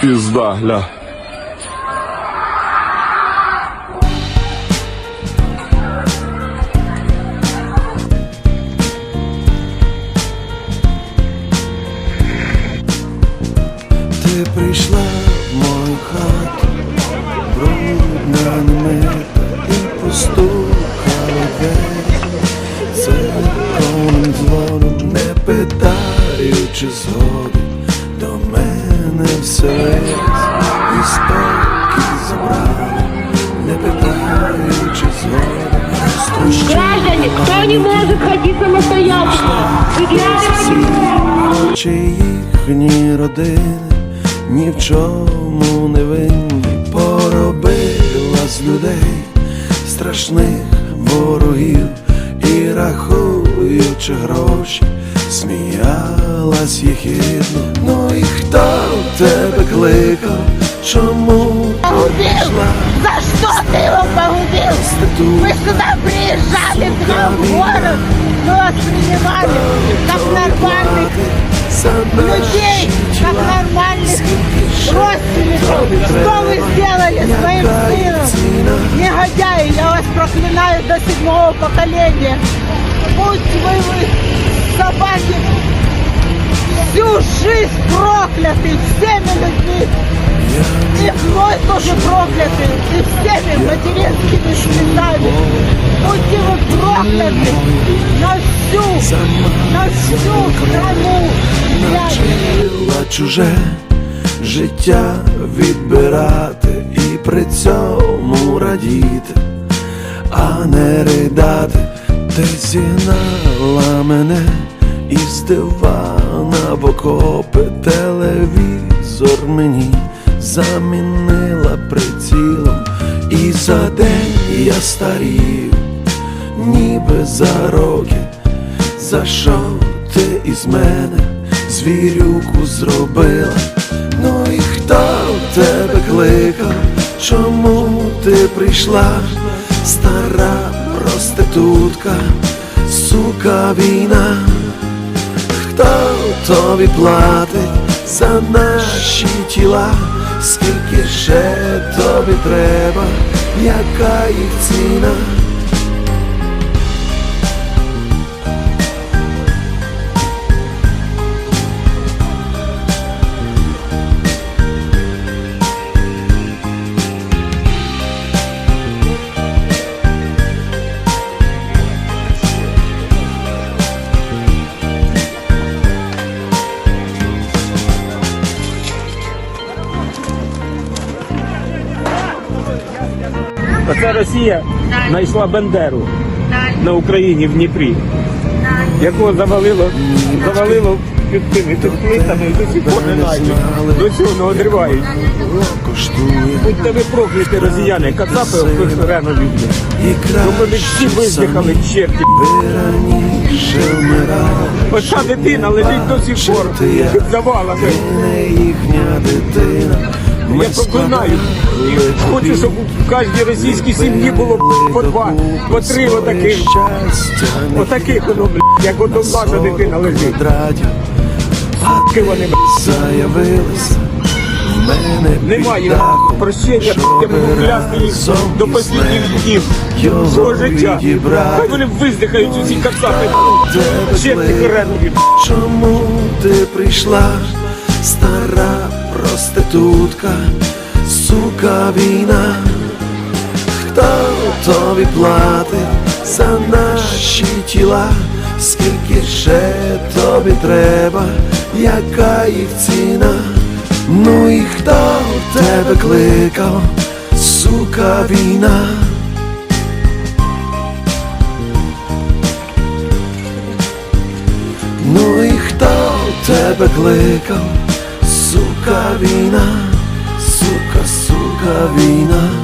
Пізда, гля. Ти прийшла в мою хату, брудна немита і постукала двері Церковним дзвоном, не питаючи згоди, і спокій забрала, не питаючи згоди, розтрощила Граждане, кто не может ходить самостоятельно? Выглядывайте Чи їхні родини ні в чому не винні поробила з людей страшних ворогів і рахуючи гроші, сміялась їхідно. Ну і хто тебе кликав? Чому ти прийшла? За что ты его погубил? Вы сюда приезжали к нам в город, мы вас принимали как нормальных людей, как нормальных родственников. Что вы сделали с моим сыном? Негодяи, я вас проклинаю до седьмого поколения. Пусть вы, вы собаки, всю жизнь прокляты всеми людьми. И мной тоже прокляты, и всеми материнскими слезами. Будьте вы прокляты на всю, на всю страну. Я Навчила чуже життя відбирати і при цьому радіти, а не ридати. Ти зігнала мене із дивана в окопи телевізор мені замінила прицілом, і за день я старів, ніби за роки. За що ти із мене звірюку зробила? Ну і хто тебе кликав? Чому ти прийшла? Стара проститутка, сука війна, хто тобі платить за наші тіла? Скільки ще тобі треба, яка їх ціна? Оце Росія знайшла Бендеру на Україні в Дніпрі, якого завалило, завалило під тими під і до сих пор не знайдуть. До цього не одривають. Будьте ви прокляті росіяни, кацапи охрену люблять. і Щоб вони всі виздихали черті. Оця дитина лежить до сих пор під завалами. Їхня дитина. Я проклинаю. Хочу, щоб в кожній російській сім'ї було по два, по три отаких. Отаких воно, як ото наша дитина лежить. квадратів. Вони. Заявилися. Немає прощення, я буду клясти їх до останніх днів свого життя. Хай вони виздихають усі кацапи, черти хренові. Чому ти прийшла, стара проститутка, сука війна? Хто тобі платить за наші тіла? Скільки ще тобі треба, яка їх ціна? Ну і хто тебе кликав, сука війна? Ну і хто тебе кликав, сука війна, сука, сука війна.